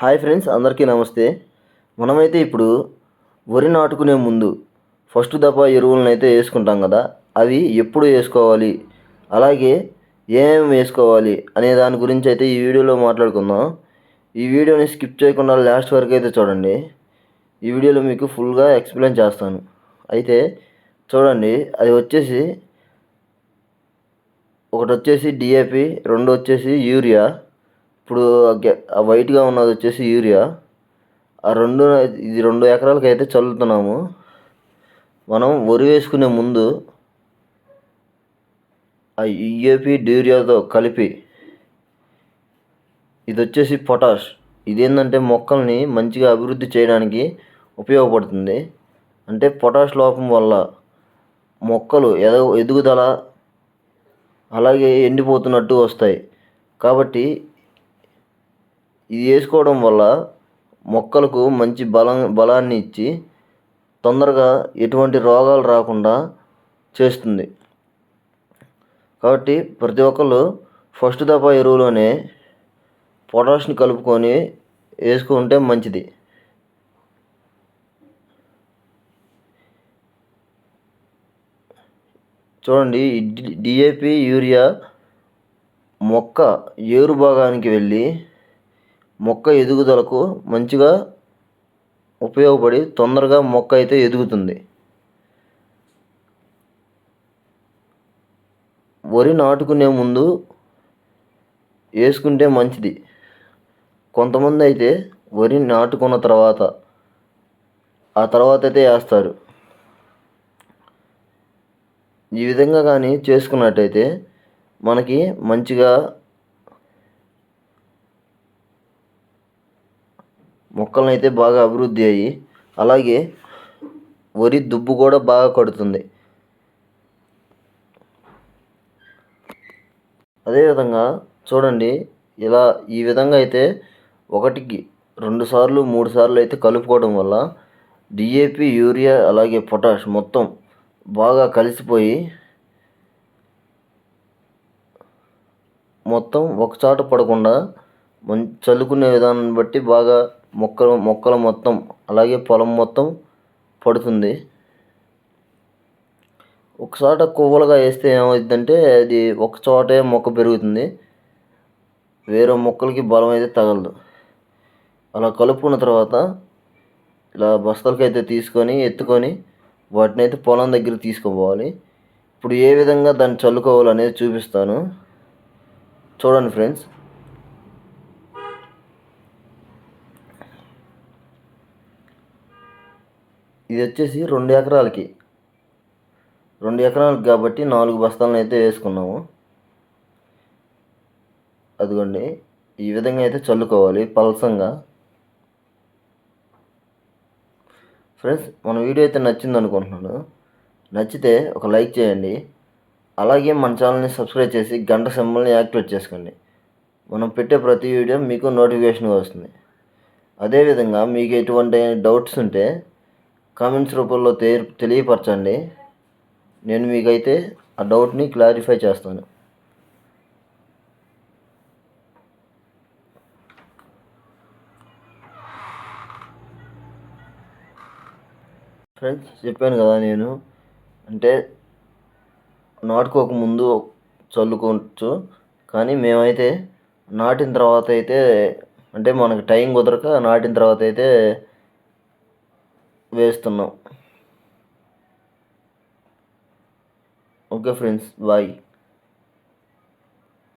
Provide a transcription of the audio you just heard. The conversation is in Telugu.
హాయ్ ఫ్రెండ్స్ అందరికీ నమస్తే. మనమైతే ఇప్పుడు వరి నాటుకునే ముందు ఫస్ట్ దఫా ఎరువులను అయితే వేసుకుంటాం కదా అవి ఎప్పుడు వేసుకోవాలి అలాగే ఏమేమి వేసుకోవాలి అనే దాని గురించి అయితే ఈ వీడియోలో మాట్లాడుకుందాం. ఈ వీడియోని స్కిప్ చేయకుండా లాస్ట్ వరకు అయితే చూడండి. ఈ వీడియోలో మీకు ఫుల్గా ఎక్స్ప్లెయిన్ చేస్తాను. అయితే చూడండి అది వచ్చేసి ఒకటి వచ్చేసి డిఏపి రెండు వచ్చేసి యూరియా ఇప్పుడు ఆ వైట్గా ఉన్నది వచ్చేసి యూరియా. ఆ రెండు ఇది రెండు ఎకరాలకి అయితే చల్లుతున్నాము. మనం వరి వేసుకునే ముందు ఆ యూఏపి డ్యూరియాతో కలిపి ఇది వచ్చేసి పొటాష్. ఇదేంటంటే మొక్కల్ని మంచిగా అభివృద్ధి చేయడానికి ఉపయోగపడుతుంది. అంటే పొటాష్ లోపం వల్ల మొక్కలు ఎద ఎదుగుదల అలాగే ఎండిపోతున్నట్టు వస్తాయి. కాబట్టి ఇది వేసుకోవడం వల్ల మొక్కలకు మంచి బలం బలాన్ని ఇచ్చి తొందరగా ఎటువంటి రోగాలు రాకుండా చేస్తుంది. కాబట్టి ప్రతి ఒక్కళ్ళు ఫస్ట్ దఫా ఎరువులోనే పొటాష్ని కలుపుకొని వేసుకుంటే మంచిది. చూడండి డిఏపి యూరియా మొక్క ఏరు భాగానికి వెళ్ళి మొక్క ఎదుగుదలకు మంచిగా ఉపయోగపడి తొందరగా మొక్క అయితే ఎదుగుతుంది. వరి నాటుకునే ముందు వేసుకుంటే మంచిది. కొంతమంది అయితే వరి నాటుకున్న తర్వాత ఆ తర్వాత అయితే వేస్తారు. ఈ విధంగా కానీ చేసుకున్నట్టయితే మనకి మంచిగా మొక్కలను అయితే బాగా అభివృద్ధి అయ్యి అలాగే వరి దుబ్బు కూడా బాగా కడుతుంది. అదేవిధంగా చూడండి ఇలా ఈ విధంగా అయితే ఒకటికి రెండు సార్లు మూడు సార్లు అయితే కలుపుకోవడం వల్ల డిఏపి యూరియా అలాగే పొటాష్ మొత్తం బాగా కలిసిపోయి మొత్తం ఒకచాట పడకుండా చల్లుకునే విధానాన్ని బట్టి బాగా మొక్కలు మొక్కలు మొత్తం అలాగే పొలం మొత్తం పడుతుంది. ఒకసాట కొవ్వలుగా వేస్తే ఏమవుతుందంటే అది ఒక చోటే మొక్క పెరుగుతుంది. వేరే మొక్కలకి బలం అయితే తగలదు. అలా కలుపుకున్న తర్వాత ఇలా బస్తాలకైతే తీసుకొని ఎత్తుకొని వాటిని అయితే పొలం దగ్గర తీసుకుపోవాలి ఇప్పుడు ఏ విధంగా దాన్ని చల్లుకోవాలనేది చూపిస్తాను. చూడండి ఫ్రెండ్స్. ఇది వచ్చేసి రెండు ఎకరాలకి. రెండు ఎకరాలకి కాబట్టి నాలుగు బస్తాలను అయితే వేసుకున్నాము. అదిగోండి ఈ విధంగా అయితే చల్లుకోవాలి పలసంగా. ఫ్రెండ్స్ మన వీడియో అయితే నచ్చింది అనుకుంటున్నాను. నచ్చితే ఒక లైక్ చేయండి. అలాగే మన ఛానల్ని సబ్స్క్రైబ్ చేసి గంట సింబల్ని యాక్టివేట్ చేసుకోండి. మనం పెట్టే ప్రతి వీడియో మీకు నోటిఫికేషన్గా వస్తుంది. అదేవిధంగా మీకు ఎటువంటి డౌట్స్ ఉంటే కామెంట్స్ రూపంలో తె తెలియపరచండి. నేను మీకైతే ఆ డౌట్ని క్లారిఫై చేస్తాను. ఫ్రెండ్స్ చెప్పాను కదా నేను అంటే నాటుకోక ముందు చల్లుకోవచ్చు కానీ మేమైతే నాటిన తర్వాత అయితే అంటే మనకు టైం కుదరక నాటిన తర్వాత అయితే వేస్తున్నాం. Okay friends bye